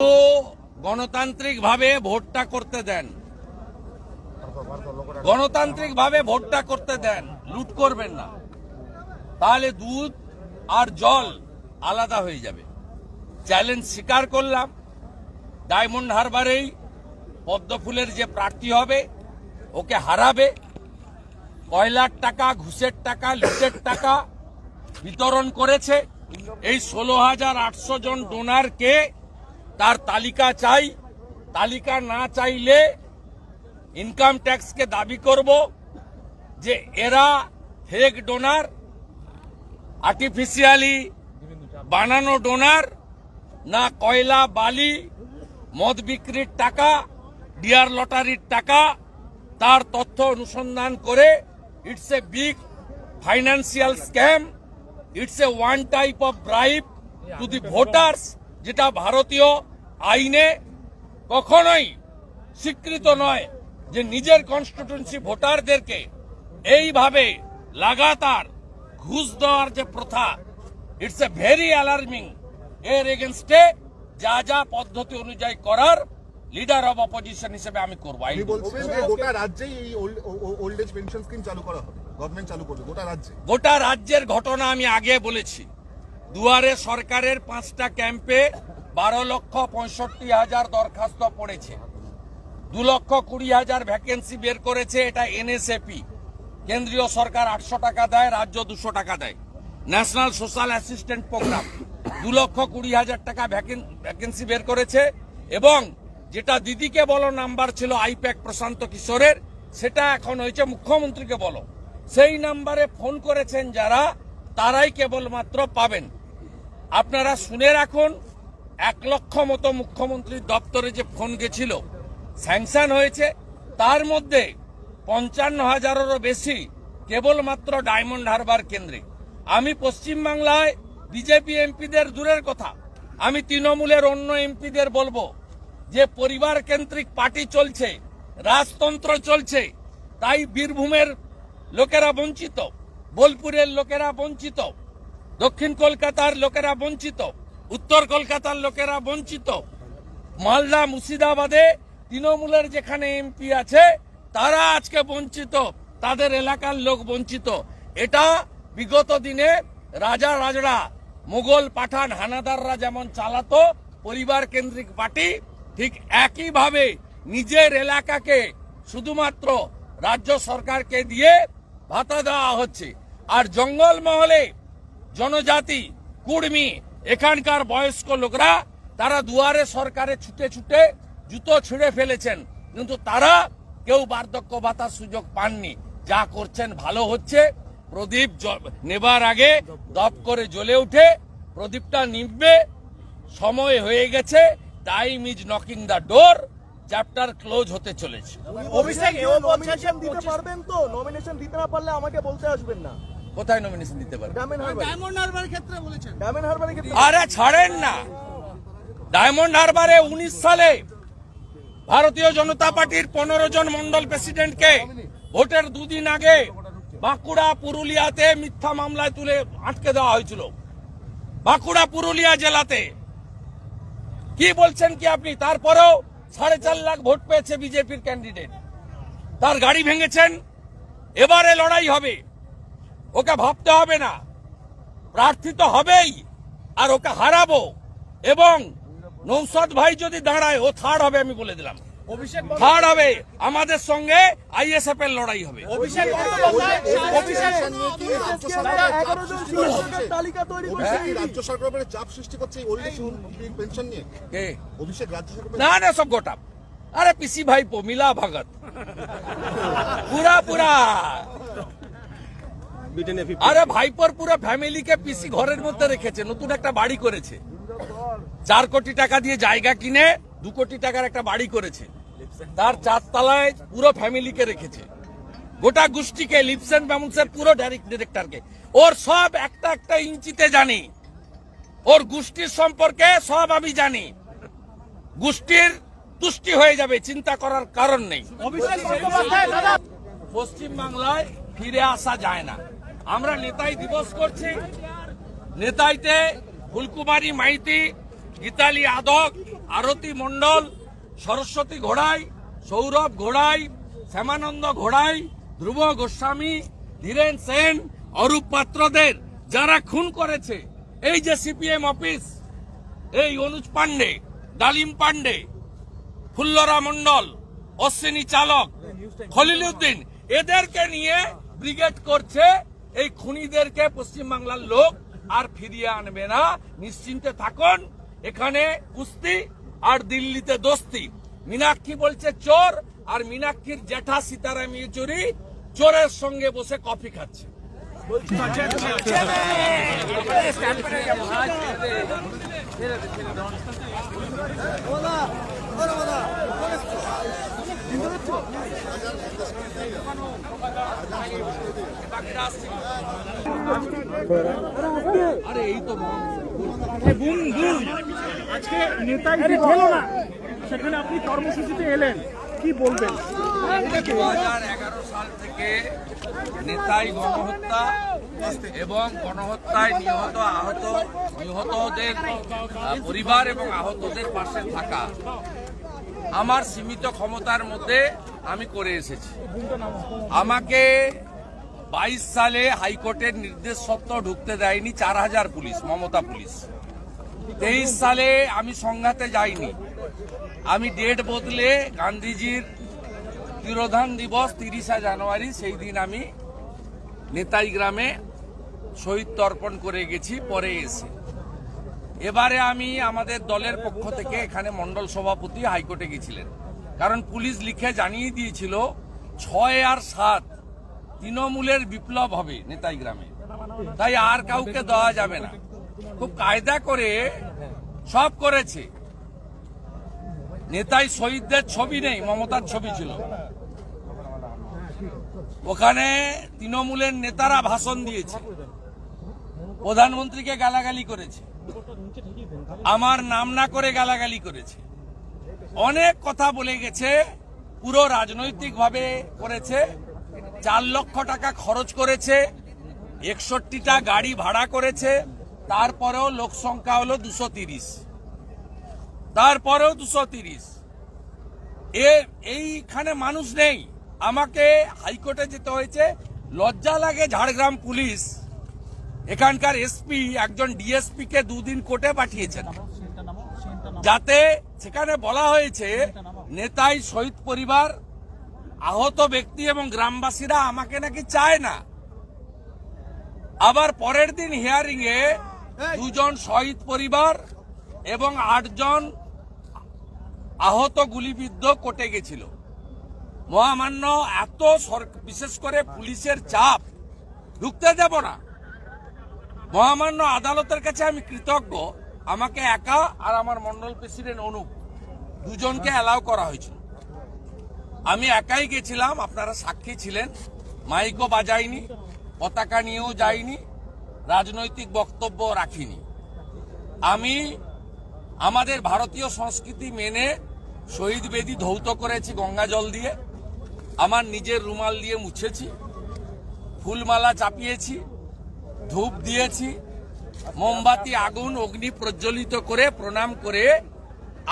তো গণতান্ত্রিকভাবে ভোটটা করতে দেন। গণতান্ত্রিকভাবে ভোটটা করতে দেন। লুট করবেন না। তাহলে দুধ আর জল আলাদা হয়ে যাবে। চ্যালেঞ্জ স্বীকার করলাম। ডায়মন্ড হারবারেই পদ্মফুলের যে প্রার্থী হবে, ওকে হারাবে। কয়লার টাকা, ঘুষের টাকা, লুটের টাকা বিতরণ করেছে। এই ষোলো হাজার আটশো জন ডোনারকে তার তালিকা চাই। তালিকা না চাইলে ইনকাম ট্যাক্সকে দাবি করব যে এরা ফেক ডোনার আর্টিফিশিয়ালি বানানো ডোনার না কয়লা, বালি, মদ বিক্রির টাকা ডিয়ার লটারির টাকা, তার তথ্য অনুসন্ধান করে it's a big financial scam it's a one type of bribe to the voters যেটা ভারতীয় আইনে কখনোই স্বীকৃত নয় যে নিজের কনস্টিটিউন্সি ভোটারদেরকে এইভাবে লাগাতার ঘুষ দেওয়ার যে প্রথা ইটস এ ভেরি অ্যালার্মিং এর এগেনস্টে যা যা পদ্ধতি অনুযায়ী করার লিডার অব অপোজিশন হিসেবে আমি করব। গোটা রাজ্যেই এই ওল্ড এজ পেনশন স্কিম চালু করা হবে গভর্নমেন্ট চালু করবে গোটা রাজ্যে। গোটা রাজ্যের ঘটনা আমি আগে বলেছি। দুয়ারে সরকারের পাঁচটা ক্যাম্পে বারো লক্ষ পঁয়ষট্টি হাজার দরখাস্ত পড়েছে। দু লক্ষ কুড়ি হাজার ভ্যাকেন্সি বের করেছে এটা এনএসএপি কেন্দ্রীয় সরকার আটশো টাকা দেয়, রাজ্য দুশো টাকা দেয়। ন্যাশনাল সোশ্যাল অ্যাসিস্ট্যান্ট প্রোগ্রাম দু লক্ষ কুড়ি হাজার টাকা ভ্যাকেন্সি বের করেছে এবং যেটা দিদিকে বলো নাম্বার ছিল আইপ্যাক প্রশান্ত কিশোরের, সেটা এখন হয়েছে মুখ্যমন্ত্রীকে বলো। সেই নাম্বারে ফোন করেছেন যারা, তারাই কেবলমাত্র পাবেন। আপনারা শুনে রাখুন এক লক্ষ মতো মুখ্যমন্ত্রীর দপ্তরে যে ফোন গেছিল, স্যাংশন হয়েছে, তার মধ্যে পঞ্চান্ন হাজারেরও বেশি কেবলমাত্র ডায়মন্ড হারবার কেন্দ্রে। আমি পশ্চিমবাংলায় বিজেপি এমপিদের দূরের কথা, আমি তৃণমূলের অন্য এমপিদের বলব, যে পরিবার কেন্দ্রিক পার্টি চলছে, রাজতন্ত্র চলছে, তাই বীরভূমের লোকেরা বঞ্চিত, বোলপুরের লোকেরা বঞ্চিত, দক্ষিণ কলকাতার লোকেরা বঞ্চিত উত্তর কলকাতার লোকেরা বঞ্চিত। মালদা, মুর্শিদাবাদে তৃণমূলের যেখানে এমপি আছে, তারা আজকে বঞ্চিত। তাদের এলাকার লোক বঞ্চিত। এটা বিগত দিনে রাজা রাজরা মোগল পাঠান হানাদাররা যেমন চালাতো, পরিবার কেন্দ্রিক পার্টি, ঠিক একইভাবে নিজের এলাকাকে শুধুমাত্র রাজ্য সরকারকে দিয়ে ভাতা দেওয়া হচ্ছে। আর জঙ্গল মহলে জনজাতি, কুর্মী এখানকার বয়স্ক লোকরা তারা দুয়ারে সরকারে ছুটে ছুটে জুতো ছুঁড়ে ফেলেছেন। কিন্তু তারা কেউ বার্ধক্য ভাতার সুযোগ পাননি। যা করছেন ভালো হচ্ছে। প্রদীপ নেবার আগে দপ করে জ্বলে উঠে প্রদীপটা নিববে সময় হয়ে গেছে। Time is knocking the door. Chapter close হতে চলেছে। অভিষেক যে দিতে পারবেন তো? নমিনেশন দিতে না পারলে আমাকে বলতে আসবেন না। কোথায় নমিনেশন দিতে পারবে ডায়মন্ড হারবার। ক্ষেত্রে বলেছেন। ডায়মন্ড আরে ছাড়েন না। ডায়মন্ড হারবারে উনিশ সালে ভারতীয় জনতা পার্টির পনেরো জন মন্ডল প্রেসিডেন্টকে ভোটের দুদিন আগে বাঁকুড়া পুরুলিয়াতে মিথ্যা মামলায় তুলে আটকে দেওয়া হয়েছিল। বাঁকুড়া পুরুলিয়া জেলাতে। কি বলছেন কি আপনি? তারপরেও সাড়ে চার লাখ ভোট পেয়েছে বিজেপির ক্যান্ডিডেট। তার গাড়ি ভেঙেছেন। এবারে লড়াই হবে। ওকে ভাবতে হবে না। প্রার্থী তো হবেই আর ওকে হারাবো। এবং নৌসাদ ভাই যদি দাঁড়ায় ও থার্ড হবে আমি বলে দিলাম। থার্ড হবে আমাদের সঙ্গে আইএসএফ এর লড়াই হবে। না না সব গোটা। আরে পিসি ভাই পো মিলা ভগত। পুরা পুরা। আরে ভাইপোর পুরো ফ্যামিলিকে পিসি ঘরের মধ্যে রেখেছে নতুন একটা বাড়ি করেছে। চার কোটি টাকা দিয়ে জায়গা কিনে দু কোটি টাকার একটা বাড়ি করেছে। তার চারতলায় পুরো ফ্যামিলিকে রেখেছে। গোটা গোষ্ঠীকে লিপসেন ব্যামুন্সের পুরো ডিরেক্টরকে ওর সব একটা একটা ইঞ্চিতে জানি। ওর গোষ্ঠীর সম্পর্কে সব আমি জানি। গোষ্ঠীর তুষ্টি হয়ে যাবে চিন্তা করার কারণ নেই। পশ্চিম বাংলায় ফিরে আসা যায় না। আমরা নেতাই দিবস করছি। নেতাইতে ফুলকুমারী মাইতি, গীতালি আদক, আরতি মণ্ডল, সরস্বতী ঘোড়াই, সৌরভ ঘোড়াই, শ্যামানন্দ ঘোড়াই, ধ্রুব গোস্বামী, ধীরেন সেন, অরূপ পাত্রদের যারা খুন করেছে। এই যে সিপিএম অফিস, এই অনুজ পান্ডে ডালিম পান্ডে ফুল্লরা মণ্ডল, অশ্বিনী চালক খলিল উদ্দিন এদেরকে নিয়ে ব্রিগেড করছে এই খুনিদেরকে পশ্চিমবাংলার লোক আর ফিরিয়ে আনবে না। নিশ্চিন্তে থাকুন। এখানে কুস্তি আর দিল্লিতে দোস্তি। মীনাক্ষী বলছে চোর আর মীনাক্ষীর জ্যাঠা সীতারাম ইয়েচুরি চোরের সঙ্গে বসে কফি খাচ্ছে। আরে এই তো নেতাই সেখানে আপনি কর্মসূচিতে এলেন কি বলবেন দু হাজার এগারো সাল থেকে নেতাই গণহত্যা এবং গণহত্যায় নিহত আহত নিহতদের পরিবার এবং আহতদের পাশে থাকা আমার সীমিত ক্ষমতার মধ্যে আমি করে এসেছি। আমাকে বাইশ সালে হাইকোর্টের নির্দেশ সত্ত্বেও ঢুকতে দেয়নি চার হাজার পুলিশ, মমতা পুলিশ। তেইশ সালে আমি সংঘাতে যাইনি। আমি ডেট বদলে গান্ধীজির তিরোধান দিবস তিরিশা জানুয়ারি, সেই দিন আমি নেতাই গ্রামে শহীদ তর্পণ করে গেছি, পরে এসে। এবারে আমি আমাদের দলের পক্ষ থেকে এখানে মন্ডল সভাপতি হাইকোর্টে গেছিলেন। কারণ পুলিশ লিখে জানিয়ে দিয়েছিল, ছয় আর সাত তৃণমূলের বিপ্লব হবে নেতাই গ্রামে। তাই আর কাউকে দেওয়া যাবে না। খুব কায়দা করে সব করেছে। নেতাই শহীদদের ছবি নেই, মমতার ছবি ছিল। ওখানে তৃণমূলের নেতারা ভাষণ দিয়েছে। প্রধানমন্ত্রীকে গালাগালি করেছে। আমার নাম না করে গালাগালি করেছে। অনেক কথা বলে গেছে, পুরো রাজনৈতিকভাবে করেছে। চার লক্ষ টাকা খরচ করেছে, একষট্টিটা গাড়ি ভাড়া করেছে, তারপরেও লোক সংখ্যা হলো দুশো তিরিশ। তারপরেও দুশো তিরিশ। এ, এইখানে মানুষ নেই। আমাকে হাইকোর্টে যেতে হয়েছে। লজ্জা লাগে ঝাড়গ্রাম পুলিশ। এখানকার এসপি, একজন ডিএসপি কে দুদিন কোর্টে পাঠিয়েছেন। যাতে সেখানে বলা হয়েছে, নেতাই শহীদ পরিবার আহত ব্যক্তি এবং গ্রামবাসীরা আমাকে নাকি চায় না। আবার পরের দিন হিয়ারিং এ দুজন শহীদ পরিবার এবং আটজন আহত গুলিবিদ্ধ কোটে গেছিল। মহামান্য এত বিশেষ করে পুলিশের চাপ ঢুকতে দেব না। মহামান্য আদালতের কাছে আমি কৃতজ্ঞ আমাকে একা আর আমার মন্ডল প্রেসিডেন্ট অনুপ দুজনকে অ্যালাউ করা হয়েছিল। আমি একাই গেছিলাম, আপনারা সাক্ষী ছিলেন। মাইকও বাজাইনি, পতাকা নিয়েও যাইনি, রাজনৈতিক বক্তব্য রাখিনি। আমি আমাদের ভারতীয় সংস্কৃতি মেনে শহীদ বেদি ধৌত করেছি গঙ্গা জল দিয়ে। আমার নিজের রুমাল দিয়ে মুছেছি, ফুলমালা চাপিয়েছি, ধূপ দিয়েছি, মোমবাতি, আগুন, অগ্নি প্রজ্বলিত করে, প্রণাম করে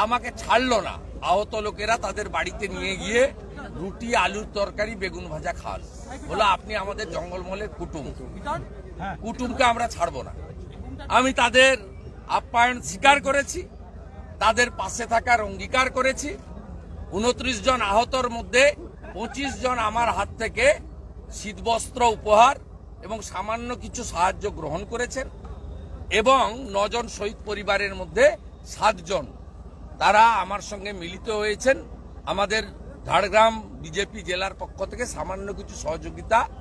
আমাকে ছাড়লো না। আহত লোকেরা তাদের বাড়িতে নিয়ে গিয়ে রুটি, আলুর তরকারি, বেগুন ভাজা খান। বলো, আপনি আমাদের জঙ্গলমহলের কুটুম। কুটুমকে আমরা ছাড়বো না। আমি তাদের আপ্যায়ন স্বীকার করেছি, তাদের পাশে থাকার অঙ্গীকার করেছি। উনত্রিশ জন আহতর মধ্যে পঁচিশ জন আমার হাত থেকে শীতবস্ত্র উপহার এবং সামান্য কিছু সাহায্য গ্রহণ করেছেন এবং নজন শহীদ পরিবারের মধ্যে সাতজন তারা আমার সঙ্গে মিলিত হয়েছেন। আমাদের ঝাড়গ্রাম বিজেপি জেলার পক্ষ থেকে সামান্য কিছু সহযোগিতা